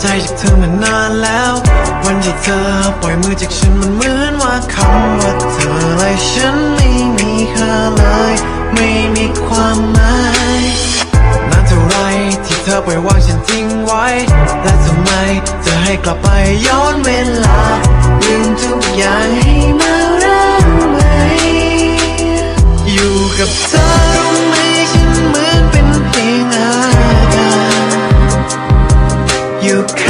ใจจากเธอมานานแล้ว วันที่เธอปล่อยมือจากฉันมันเหมือนว่าคำว่าเธออะไรฉันไม่มีค่าเลย ไม่มีความหมายนานเท่าไรที่เธอปล่อยวางฉันทิ้งไว้ และทำไมจะให้กลับไปย้อนเวลาลืมทุกอย่างให้มา you.